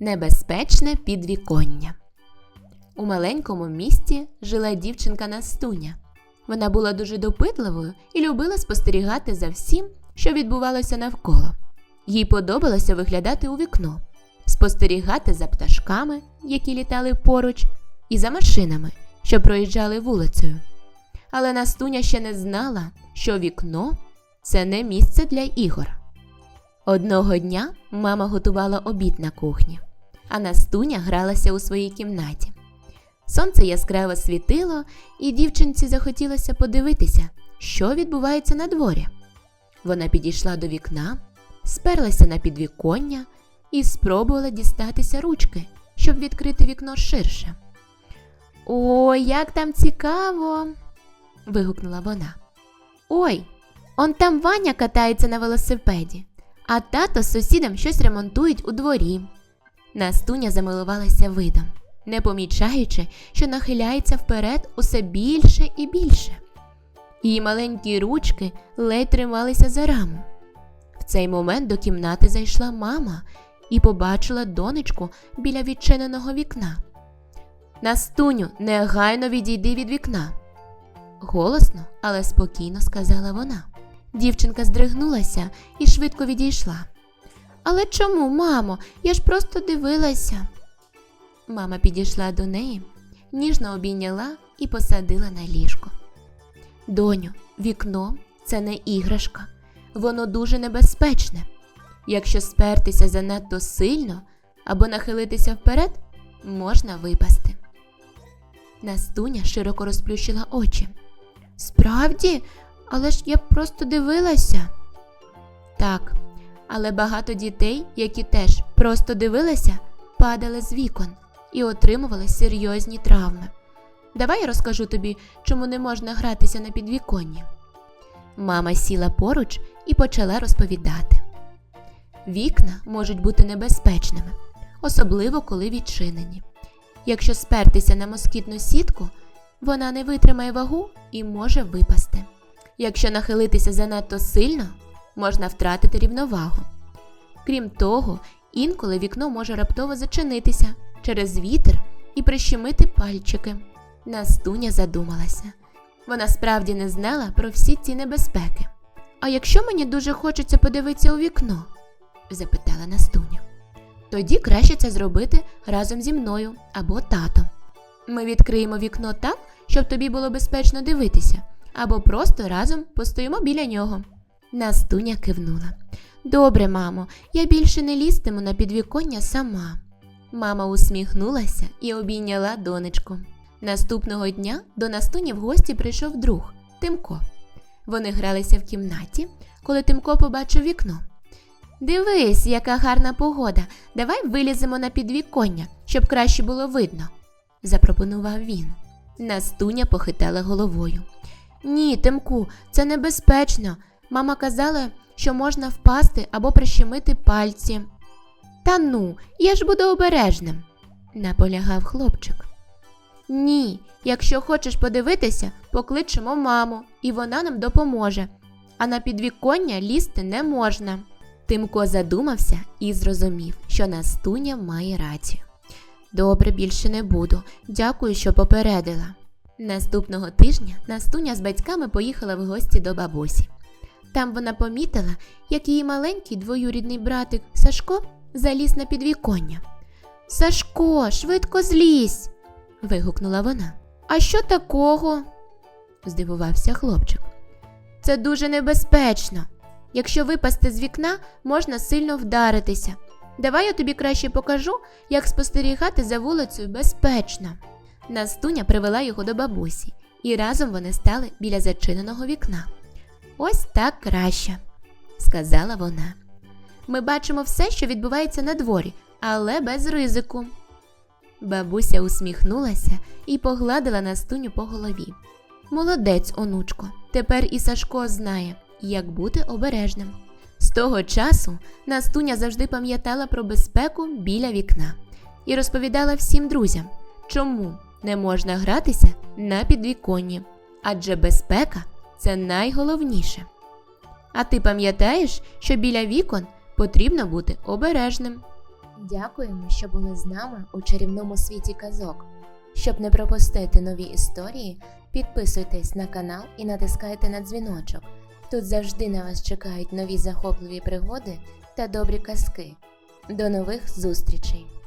Небезпечне підвіконня. У маленькому місті жила дівчинка Настуня. Вона була дуже допитливою і любила спостерігати за всім, що відбувалося навколо. Їй подобалося виглядати у вікно, спостерігати за пташками, які літали поруч, і за машинами, що проїжджали вулицею. Але Настуня ще не знала, що вікно це не місце для ігор. Одного дня мама готувала обід на кухні, а Настуня гралася у своїй кімнаті. Сонце яскраво світило, і дівчинці захотілося подивитися, що відбувається на дворі. Вона підійшла до вікна, сперлася на підвіконня і спробувала дістатися ручки, щоб відкрити вікно ширше. Ой, як там цікаво. вигукнула вона. Ой, он там Ваня катається на велосипеді, а тато з сусідом щось ремонтують у дворі. Настуня замилувалася видом, не помічаючи, що нахиляється вперед усе більше і більше. Її маленькі ручки ледь трималися за раму. В цей момент до кімнати зайшла мама і побачила донечку біля відчиненого вікна. Настуню, негайно відійди від вікна. Голосно, але спокійно сказала вона. Дівчинка здригнулася і швидко відійшла. Але чому, мамо? Я ж просто дивилася. Мама підійшла до неї, ніжно обійняла і посадила на ліжко. Доню, вікно це не іграшка, воно дуже небезпечне. Якщо спертися занадто сильно або нахилитися вперед, можна випасти. Настуня широко розплющила очі. Справді, але ж я просто дивилася. Так, але багато дітей, які теж просто дивилися, падали з вікон і отримували серйозні травми. Давай я розкажу тобі, чому не можна гратися на підвіконні. Мама сіла поруч і почала розповідати. Вікна можуть бути небезпечними, особливо коли відчинені. Якщо спертися на москітну сітку, вона не витримає вагу і може випасти. Якщо нахилитися занадто сильно, можна втратити рівновагу. Крім того, інколи вікно може раптово зачинитися через вітер і прищемити пальчики. Настуня задумалася. Вона справді не знала про всі ці небезпеки. А якщо мені дуже хочеться подивитися у вікно? запитала Настуня. Тоді краще це зробити разом зі мною або татом. Ми відкриємо вікно так, щоб тобі було безпечно дивитися, або просто разом постоїмо біля нього. Настуня кивнула. Добре, мамо, я більше не лізтиму на підвіконня сама. Мама усміхнулася і обійняла донечку. Наступного дня до Настуні в гості прийшов друг Тимко. Вони гралися в кімнаті, коли Тимко побачив вікно. Дивись, яка гарна погода. Давай виліземо на підвіконня, щоб краще було видно, запропонував він. Настуня похитала головою. Ні, Тимку, це небезпечно. Мама казала, що можна впасти або прищемити пальці. Та ну, я ж буду обережним, наполягав хлопчик. Ні, якщо хочеш подивитися, покличемо маму, і вона нам допоможе. А на підвіконня лізти не можна. Тимко задумався і зрозумів, що Настуня має рацію. Добре, більше не буду. Дякую, що попередила. Наступного тижня Настуня з батьками поїхала в гості до бабусі. Там вона помітила, як її маленький двоюрідний братик Сашко заліз на підвіконня. Сашко, швидко злізь. вигукнула вона. А що такого? здивувався хлопчик. Це дуже небезпечно. Якщо випасти з вікна, можна сильно вдаритися. Давай я тобі краще покажу, як спостерігати за вулицею безпечно. Настуня привела його до бабусі, і разом вони стали біля зачиненого вікна. Ось так краще, сказала вона. Ми бачимо все, що відбувається на дворі, але без ризику. Бабуся усміхнулася і погладила Настуню по голові. Молодець, онучко, тепер і Сашко знає, як бути обережним. З того часу Настуня завжди пам'ятала про безпеку біля вікна і розповідала всім друзям, чому не можна гратися на підвіконні, адже безпека це найголовніше. А ти пам'ятаєш, що біля вікон потрібно бути обережним? Дякуємо, що були з нами у чарівному світі казок. Щоб не пропустити нові історії, підписуйтесь на канал і натискайте на дзвіночок. Тут завжди на вас чекають нові захопливі пригоди та добрі казки. До нових зустрічей!